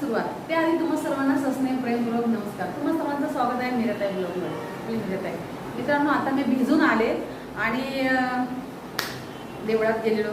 सुरुवात. त्याआधी तुम्हा सर्वांना ससने प्रेमपूर्वक नमस्कार. तुम्हा सर्वांचं स्वागत आहे मिरत आहे ब्लॉगमध्ये. मी मिरत आहे. मित्रांनो आता मी भिजून आले आणि देवळात गेलेलो.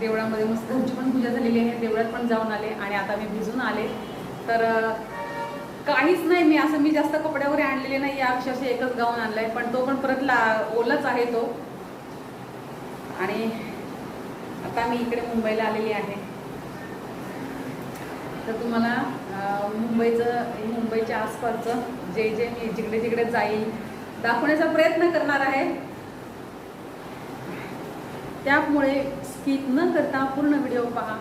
देवळामध्ये मस्त घरची पण पूजा झालेली आहे. देवळात पण जाऊन आले आणि आता मी भिजून आले. तर काहीच नाही. मी असं मी जास्त कपडे वगैरे आणलेले नाही. या अक्षरशः एकच गाऊन आणलाय. पण तो पण परत ला ओलाच आहे तो. आणि आता मी इकडे मुंबईला आलेली आहे. तर तुम्हाला मुंबईचं मुंबईच्या आसपासचं जे जे मी जिकडे जिकडे जाईल दाखवण्याचा प्रयत्न करणार आहे. त्यामुळे स्किप न करता पूर्ण व्हिडिओ पहा.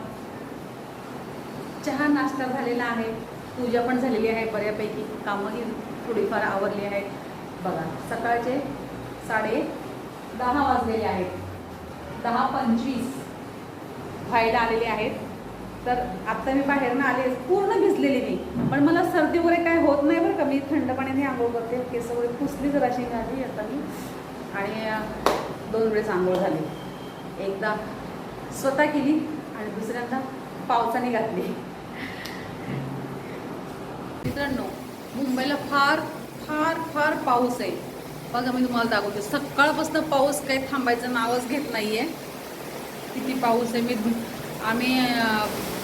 चहा नाश्ता झालेला आहे. पूजा पण झालेली आहे बऱ्यापैकी. कामंही थोडीफार आवरली आहेत. बघा सकाळचे साडे दहा वाजलेले आहेत. दहा पंचवीस व्हायला आलेले आहेत. तर आत्ता मी बाहेरनं आले पूर्ण भिजलेली मी. पण मला सर्दी वगैरे काय होत नाही बरं का. मी थंड पाण्याने आंघोळ करते. केस वगैरे पुसली जर अशी आली आता मी. आणि दोन वेळेस आंघोळ झाली. एकदा स्वतः केली आणि दुसऱ्यांदा पावसाने घातली. मित्रांनो मुंबईला फार फार फार पाऊस आहे. बघा मी तुम्हाला दाखवते. सकाळपासून पाऊस काही थांबायचं नावच घेत नाही आहे किती पाऊस आहे मी आम्ही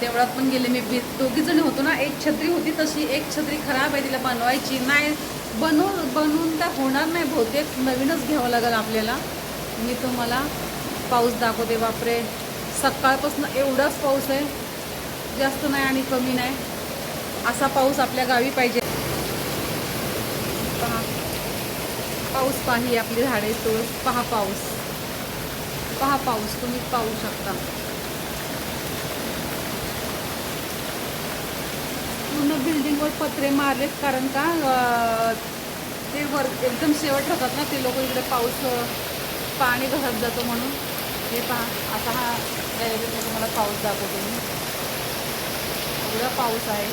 देवळात पण गेले मी. बी दोघीजणी होतो ना एक छत्री होती तशी एक छत्री खराब आहे तिला बनवायची. नाही बनवून बनवून तर होणार नाही बहुतेक. नवीनच घ्यावं लागेल आपल्याला. मी तुम्हाला पाऊस दाखवते बापरे. सकाळपासून एवढाच पाऊस आहे. जास्त नाही आणि कमी नाही. असा पाऊस आपल्या गावी पाहिजे. पहा. पाऊस पाही आपली झाडे तोड. पहा पाऊस. पहा पाऊस तुम्ही पाहू शकता. पूर्ण बिल्डिंगवर पत्रे मारलेत कारण का ते वर एकदम शेवट राहतात ना ते लोक इकडे पाऊस पाणी घरात जातो म्हणून. हे पहा आता हा डायरेक्ट तुम्हाला पाऊस दाखवतो मी. एवढा पाऊस आहे.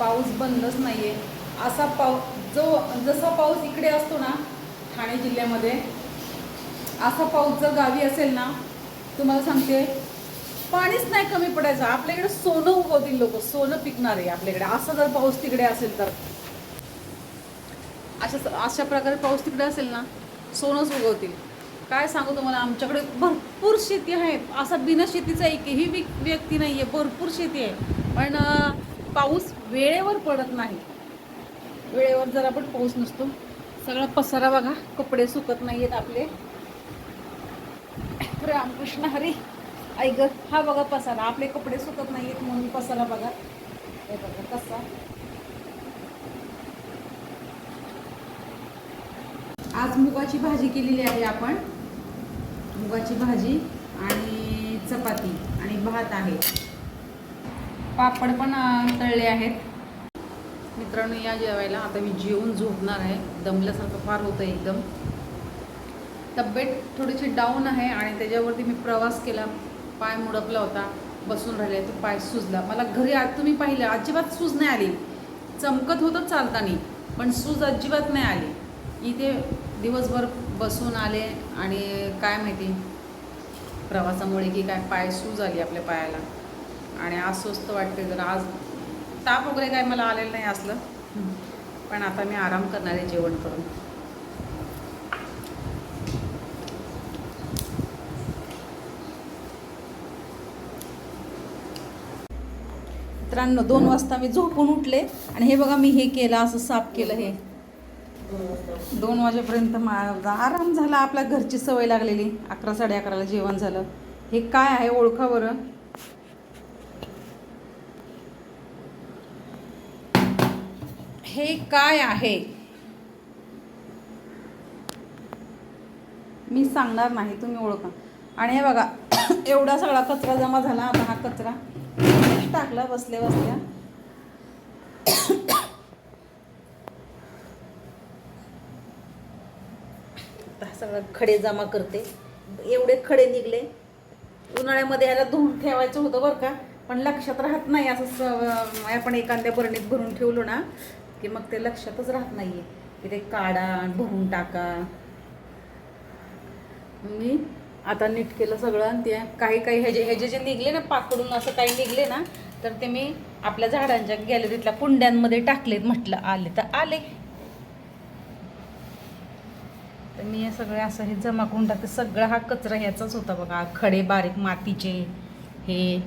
पाऊस बंदच नाहीये. असा पाऊ जो जसा पाऊस इकडे असतो ना ठाणे जिल्ह्यामध्ये. असा पाऊस जर गावी असेल ना तुम्हाला सांगते पाणीच नाही कमी पडायचं. आपल्याकडे सोनं उगवतील लोक. सोनं पिकणार आहे आपल्याकडे. असा जर पाऊस तिकडे असेल तर. अशा अशा प्रकारे पाऊस तिकडे असेल ना सोनंच उगवतील. काय सांगू तुम्हाला? आमच्याकडे भरपूर शेती आहे असा बिना शेतीचा एकही व्यक- व्यक्ती नाही आहे भरपूर शेती आहे. पण पाऊस वेळेवर पडत नाही. वेळेवर जरा आपण पाऊस नसतो सगळा पसारा बघा कपडे सुकत नाही आहेत आपले. रामकृष्ण हरी. ऐक हा बघा पसारा आपले कपडे सुकत नाही आहेत म्हणून पसारा बघा. हे बघा कसा. आज मुगाची भाजी केलेली आहे आपण. मुगाची भाजी आणि चपाती आणि भात आहे. पापड पण तळले आहेत. मित्रांनो या जेवायला आता मी जेवून झोपणार आहे. दमल्यासारखं फार होतं एकदम. तब्येत थोडीशी डाऊन आहे आणि त्याच्यावरती मी प्रवास केला. पाय मुडकला होता बसून राहिले तो पाय सुजला. मला घरी आज तुम्ही पाहिलं अजिबात सूज नाही आली. चमकत होतं चालताना पण सूज अजिबात नाही आली. इथे दिवसभर बसून आले आणि काय माहिती प्रवासामुळे की काय पाय सूज आली आपल्या पायाला. आणि आज स्वस्त वाटते जर. आज ताप वगैरे काय मला आलेलं नाही असलं. पण आता मी आराम करणार आहे जेवण करून. मित्रांनो दोन वाजता मी झोपून उठले. आणि हे बघा मी हे केलं असं साफ केलं हे. दोन वाजेपर्यंत माझा आराम झाला. आपल्या घरची सवय लागलेली. अकरा साडे अकराला जेवण झालं. हे काय आहे ओळखा बरं. हे काय आहे? मी सांगणार नाही तुम्ही ओळखा. आणि हे बघा एवढा सगळा कचरा जमा झाला आता हा कचरा टाकला बसल्या बसल्या. सगळं खडे जमा करते. एवढे खडे निघले. उन्हाळ्यामध्ये ह्याला धुवून ठेवायचं होतं बरं का पण लक्षात राहत नाही असं आपण एखाद्या बरणीत भरून ठेवलो ना की मग ते लक्षातच राहत नाही आहे की ते काढा भरून टाका. मी आता नीट केलं सगळं आणि ते काही काही ह्याचे ह्याचे जे निघले ना पाकडून असं काही निघले ना तर ते मी आपल्या झाडांच्या गॅलरीतल्या कुंड्यांमध्ये टाकलेत म्हटलं आले तर आले. तर मी हे सगळे असं हे जमा करून टाकते. सगळा हा कचरा ह्याचाच होता बघा. खडे बारीक मातीचे हे.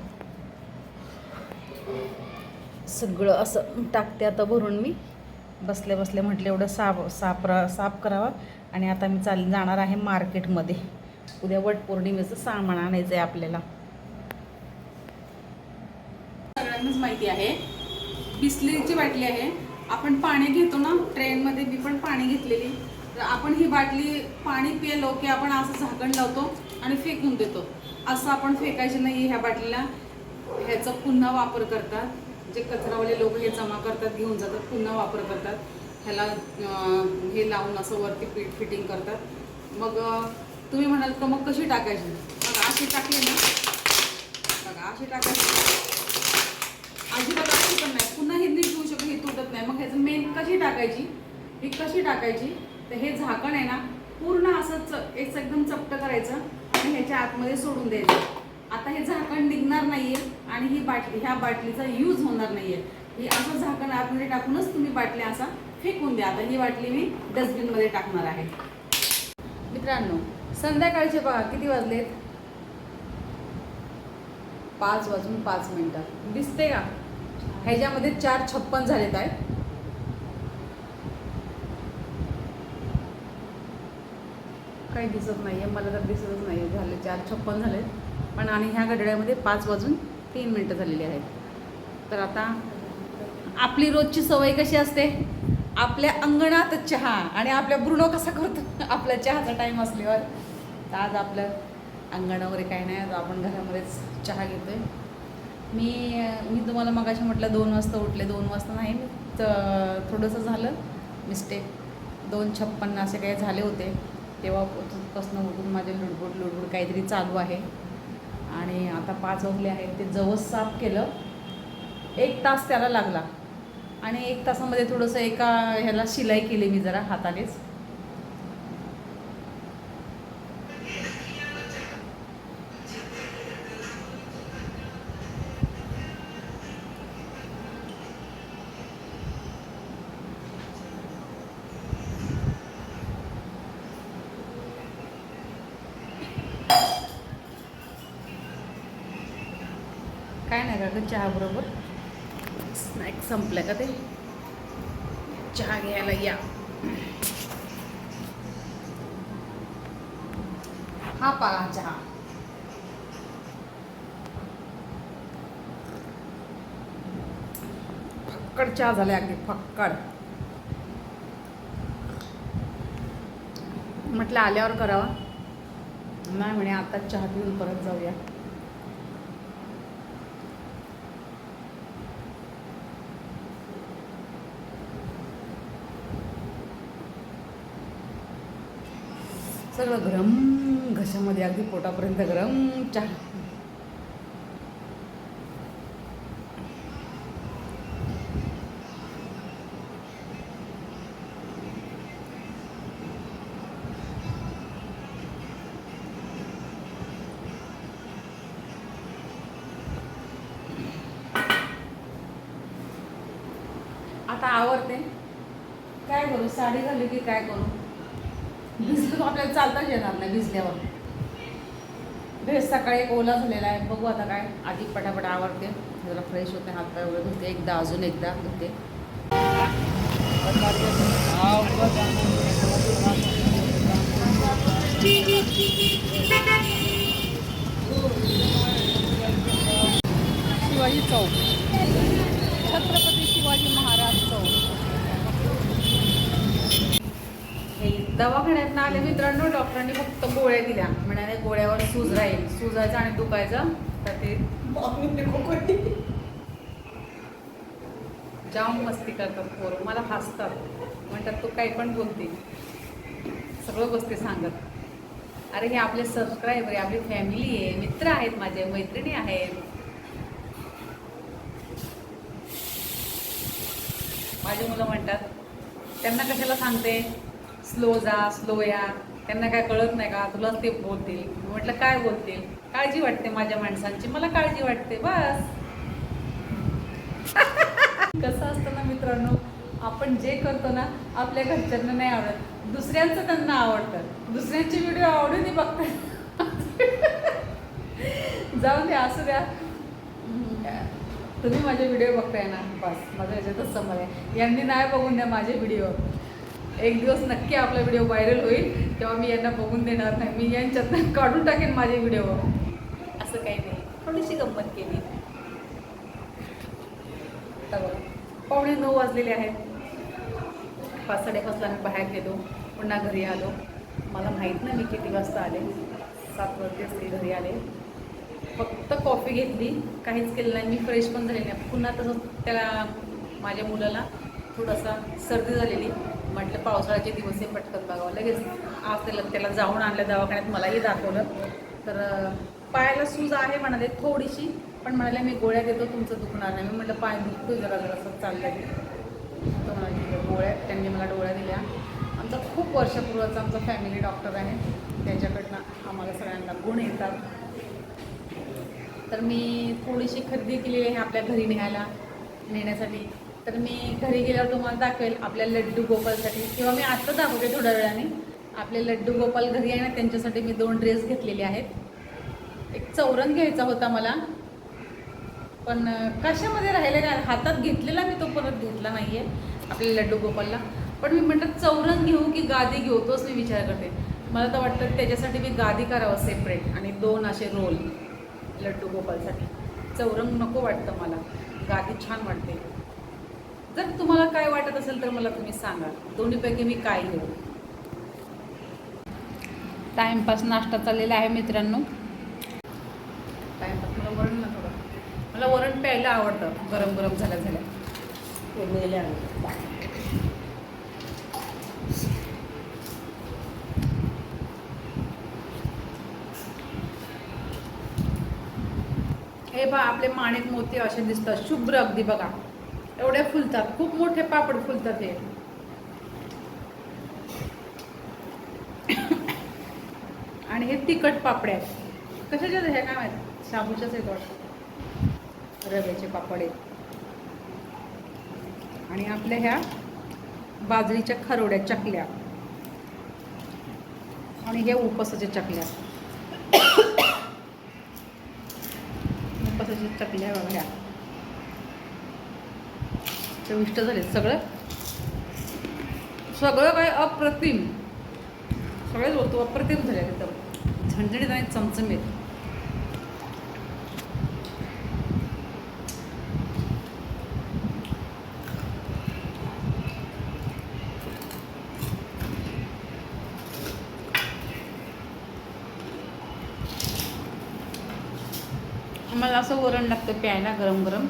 सगळं असं टाकते आता भरून मी. बसल्या बसल्या म्हटलं एवढं साफ साफ रा- साफ करावा. आणि आता मी चाल जाणार आहे मार्केटमध्ये. उद्या वटपौर्णिमेचं सामान आणायचं आहे आपल्याला. सगळ्यांनाच माहिती आहे. बिस्लेरीची बाटली आहे. आपण पाणी घेतो ना ट्रेनमध्ये मी पण पाणी घेतलेली. तर आपण ही बाटली पाणी पिलो की आपण असं झाकण लावतो आणि फेकून देतो. असं आपण फेकायचं नाही ह्या बाटलीला. ह्याचा पुन्हा वापर करतात. जे कचरावाले लोक हे जमा करतात घेऊन जातात पुन्हा वापर करतात. ह्याला हे लावून असं वरती पीठ फिटिंग करतात. मग तुम्ही म्हणाल तर मग कशी टाकायची? बघा अशी टाकली ना. बघा अशी टाकायची. अजिबात अशी पण नाही. पुन्हा हे नीट होऊ शकत हे तुटत नाही. मग ह्याचं मेन कशी टाकायची? ही कशी टाकायची? तर हे झाकण आहे ना पूर्ण असं च एकदम चपट करायचं आणि ह्याच्या आतमध्ये सोडून द्यायचं. आता हे झाकण निघणार नाहीये आणि ही बाटली ह्या बाटलीचा यूज होणार नाहीये. ही असं झाकण आतमध्ये टाकूनच तुम्ही बाटल्या असा फेकून द्या. आता ही बाटली मी डस्टबिनमध्ये टाकणार आहे. मित्रांनो संध्याकाळचे बघा किती वाजलेत? पाच वाजून पाच मिनिटं. दिसते का? ह्याच्यामध्ये चार छप्पन झालेत आहे. काही दिसत नाही आहे मला तर दिसतच नाही झाले चार छप्पन झालेत. पण आणि ह्या घड्याळ्यामध्ये पाच वाजून तीन मिनटं झालेली आहेत. तर आता आपली रोजची सवय कशी असते? आपल्या अंगणात चहा आणि आपल्या ब्रुणो कसा करतो? आपल्या चहाचा टाईम असल्यावर. तर आज आपलं अंगण वगैरे काही नाही. आज आपण घरामध्येच चहा घेतोय. मी मी तुम्हाला मगाशी म्हटलं दोन वाजता उठले. दोन वाजता नाही मी थोडंसं झालं. मिस्टेक दोन छप्पन्न असे काही झाले होते. तेव्हापासून उठून माझे लुडबुड लुडबुड काहीतरी चालू आहे. आणि आता पाच वाजले आहेत ते जवस साफ केलं. एक तास त्याला लागला. आणि एक तासामध्ये थोडंसं एका ह्याला शिलाई केली मी जरा हातानेच. का गं चहा बरोबर. स्नॅक संपलं का ते? चहा घ्यायला या. हा पहा चहा. फक्कड चहा झाला अगदी फक्कड. म्हटलं आल्यावर करावा. नाही म्हणे आता चहा पिऊन परत जाऊया. सगळं गरम घशामध्ये अगदी पोटापर्यंत गरम चहा. आता आवडते काय करू? साडी घालू की काय करू? भिजलं आपल्याला चालताच येणार नाही भिजल्यावर. ड्रेस सकाळी एक ओला झालेला आहे. बघू आता काय. आधी पटापट आवडते. जरा फ्रेश होते. हात पाय वगैरे धुते. एकदा अजून एकदा धुते. शिवाजी चौक. छत्रपती शिवाजी महाराज. दवाखान्यात ना आले मित्रांनो डॉक्टरांनी फक्त गोळ्या दिल्या. म्हणाले गोळ्यावर सूज राहील. सुजायचं आणि दुखायचं तर ते जाम मस्ती करतात पोरं. मला हसतात. म्हणतात तू काही पण बोलते. सगळं गोष्टी सांगत. अरे हे आपले सबस्क्रायबर आहे आपली फॅमिली आहे मित्र आहेत माझे मैत्रिणी आहेत. माझी मुलं म्हणतात त्यांना कशाला सांगते? स्लो जा स्लो या. त्यांना काय कळत नाही का? तुलाच ते बोलतील. म्हटलं काय बोलतील? काळजी वाटते माझ्या माणसांची. मला काळजी वाटते बस. कसं असतं ना मित्रांनो आपण जे करतो ना आपल्या घरच्यांना नाही आवडत. दुसऱ्यांचं त्यांना आवडतं. दुसऱ्यांचे व्हिडिओ आवडूनही बघतात. जाऊन द्या असू द्या. तुम्ही माझे व्हिडिओ बघताय ना? बस माझ्या ह्याच्यातच समज आहे. यांनी नाही बघून द्या माझे व्हिडिओ एक दिवस नक्की आपला व्हिडिओ व्हायरल होईल तेव्हा मी यांना बघून देणार नाही. मी यांच्यातनं काढून टाकेन माझे व्हिडिओ असं काही नाही. थोडीशी गंमत केली. बघा. पावणे नऊ वाजलेले आहेत. पाच साडेपाचला मी बाहेर गेलो. पुन्हा घरी आलो. मला माहीत नाही मी किती वाजता आले. सात वाजले असतील घरी आले. फक्त कॉफी घेतली. काहीच केलं नाही. मी फ्रेश पण झाले नाही. पुन्हा तसंच त्याला माझ्या मुलाला थोडासा सर्दी झालेली. म्हटलं पावसाळ्याचे दिवस आहे पटकन बघावं. लगेच आज त्याला त्याला जाऊन आणलं दवाखान्यात मलाही दाखवलं. तर पायाला सूज आहे म्हणाले थोडीशी पण म्हणाले मी गोळ्या देतो तुमचं दुखणार नाही. मी म्हटलं पाय दुखतो जरा जरासं चाललं तो म्हणाले गोळ्या. त्यांनी मला डोळ्या दिल्या. आमचा खूप वर्षापूर्वाचा आमचा फॅमिली डॉक्टर आहे. त्याच्याकडनं आम्हाला सगळ्यांना गुण येतात. तर मी थोडीशी खरेदी केलेली आहे आपल्या घरी न्यायला नेण्यासाठी. तर मी घरी गेल्यावर तुम्हाला दाखवेल आपल्या लड्डू गोपालसाठी. किंवा मी आत्ता दाखवते थोड्या वेळाने. आपले लड्डू गोपाल घरी आहे ना त्यांच्यासाठी मी दोन ड्रेस घेतलेले आहेत. एक चौरंग घ्यायचा होता मला. पण कशामध्ये राहिले का हातात घेतलेला मी तो परत घेतला नाही आहे आपल्या लड्डू गोपालला. पण मी म्हटलं चौरंग घेऊ की गादी घेऊ तोच मी विचार करते. मला तर वाटतं त्याच्यासाठी मी गादी करावं सेपरेट आणि दोन असे रोल लड्डू गोपालसाठी. चौरंग नको वाटतं मला. गादी छान वाटते. जर तुम्हाला काय वाटत असेल तर मला तुम्ही सांगा. दोन्हीपैकी मी काय घेऊ? टाइमपास नाश्ता चाललेला आहे मित्रांनो. टाइमपास मला वरण ना थोडं मला वरण प्यायला आवडतं. गरम गरम झाल्या झाल्या. हे बा आपले माणिक मोती असे दिसतात. शुभ्र अगदी बघा. एवढे फुलतात. खूप मोठे पापड फुलतात हे. आणि हे तिखट पापड्या आहेत. कशाच्याच हे काय माहीत? शाबूच्याच आहेत वाटतं. रव्याचे पापड आहेत. आणि आपल्या ह्या बाजरीच्या खरोड्या चकल्या. आणि हे उपसाच्या चकल्या. उपसाच्या चकल्या बघा ह्या. चविष्ट झाले सगळं. सगळं काय अप्रतिम. सगळेच बोलतो अप्रतिम झाले एकदम. झणझणीत आणि चमचमीत. मला असं वरण लागतं प्यायला गरम गरम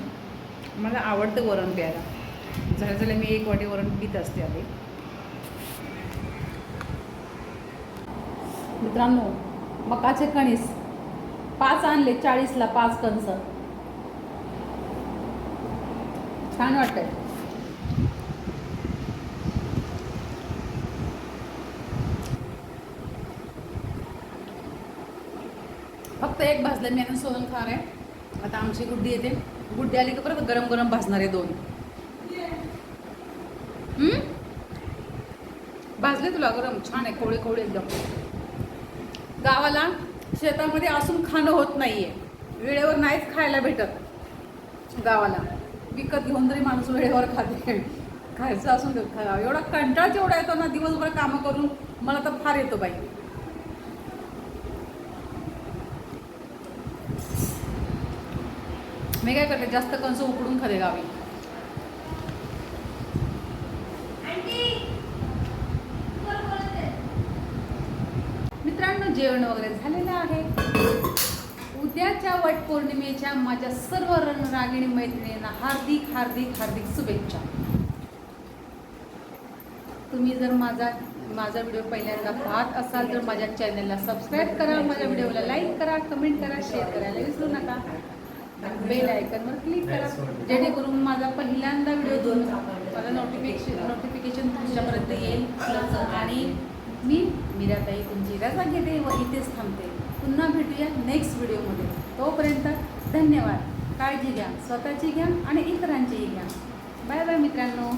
मला आवडतं वरण प्यायला. झालं झालं मी एक वाटी वरण असते आधी. मित्रांनो मकाचे कणीस पाच आणले चाळीसला पाच कणस छान वाटतंय. फक्त एक भाजलं मी आणि सोनल खाणार आहे. आता आमची गुड्डी येते. गुड्डी आली की परत गरम गरम भाजणार आहे दोन. भाजले तुला गरम? छान आहे कोळे कोळे एकदम. गावाला शेतामध्ये असून खाणं होत नाहीये. वेळेवर नाहीच खायला भेटत. गावाला. विकत घेऊन तरी माणूस वेळेवर खाते. खायचं असून खा. एवढा कंटाळ जेवढा येतो ना दिवसभर कामं करून मला तर फार येतो बाई. मी काय करते जास्त कंस उकडून खाते गावी मित्रांनो जेवण वगैरे झालेलं आहे. उद्याच्या वटपौर्णिमेच्या माझ्या सर्व रणरागिणी मैत्रिणींना हार्दिक हार्दिक हार्दिक शुभेच्छा. तुम्ही जर माझा माझा व्हिडिओ पहिल्यांदा पाहत असाल तर माझ्या चॅनलला सबस्क्राईब करा माझ्या व्हिडिओला लाईक करा कमेंट करा शेअर करायला विसरू नका. बेल आयकनवर क्लिक करा जेणेकरून माझा पहिल्यांदा व्हिडिओ दोन मला नोटिफिकेशन नोटिफिकेशन तुमच्यापर्यंत येईल. आणि मी मीराताई तुमची रजा घेते व इथेच थांबते. पुन्हा भेटूया नेक्स्ट व्हिडिओमध्ये तोपर्यंत धन्यवाद. काळजी घ्या स्वतःची घ्या आणि इतरांचीही घ्या. बाय बाय मित्रांनो.